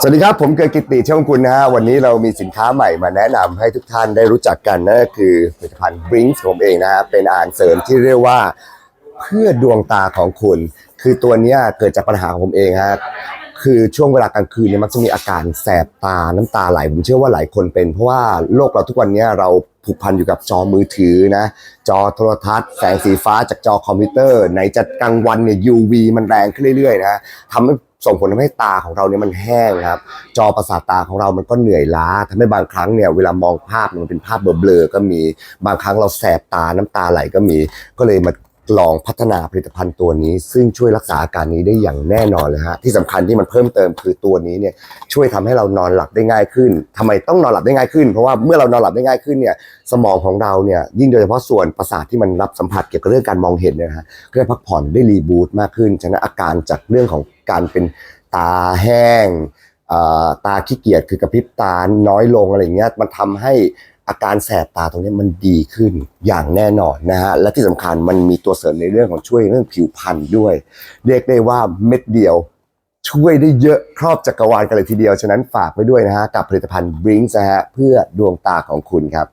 สวัสดีครับ ผมเกิดกิตติช่องคุณนะฮะวันนี้เรามีสินค้าใหม่มาแนะนำให้ทุกท่านได้รู้จักกันนั่นก็คือผลิตภัณฑ์บริงส์ผมเองนะฮะเป็นอาหารเสริมที่เรียกว่าเพื่อดวงตาของคุณ คือตัวนี้เกิดจากปัญหาของผมเองฮะคือช่วงเวลากลางคืนเนี่ยมักจะมีอาการแสบตาน้ำตาไหลผมเชื่อว่าหลายคนเป็น เพราะว่าโลกเราทุกวันนี้เราผูกพันอยู่กับจอมือถือนะ จอโทรทัศน์ แสงสีฟ้าจากจอคอมพิวเตอร์ไหนจะกลางวันเนี่ย UV มันแรงขึ้นเรื่อยๆนะทำให้ ส่งผลทำให้ตาของเราเนี่ยมันแห้งครับ จอประสาทตาของเรามันก็เหนื่อยล้าทำให้บางครั้งเนี่ยเวลามองภาพมันเป็นภาพเบลอๆก็มีบางครั้งเราแสบตาน้ำตาไหลก็มีก็เลยมา ลองพัฒนาผลิตภัณฑ์ตัวนี้ ซึ่งช่วยรักษาอาการนี้ได้อย่างแน่นอนเลยฮะที่สำคัญที่มันเพิ่มเติมคือตัวนี้เนี่ยช่วยทำให้เรานอนหลับได้ง่ายขึ้นทำไมต้องนอนหลับได้ง่ายขึ้น เพราะว่าเมื่อเรานอนหลับได้ง่ายขึ้นเนี่ยสมองของเราเนี่ยยิ่งโดยเฉพาะส่วนประสาทที่มันรับสัมผัสเกี่ยวกับเรื่องการมองเห็นเนี่ยนะฮะก็ได้พักผ่อนได้รีบูตมากขึ้นฉะนั้นอาการจากเรื่องของการเป็นตาแห้ง ตาขี้เกียจคือกระพริบตาน้อยลงอะไรเงี้ยมันทำให้อาการแสบตาตรงนี้มันดีขึ้นอย่างแน่นอนนะฮะและที่สำคัญมันมีตัวเสริมในเรื่องของช่วยเรื่องผิวพรรณด้วย เรียกได้ว่าเม็ดเดียวช่วยได้เยอะครอบจักรวาลกันเลยทีเดียว ฉะนั้นฝากไว้ด้วยนะฮะกับผลิตภัณฑ์บริงส์นะฮะเพื่อดวงตาของคุณครับ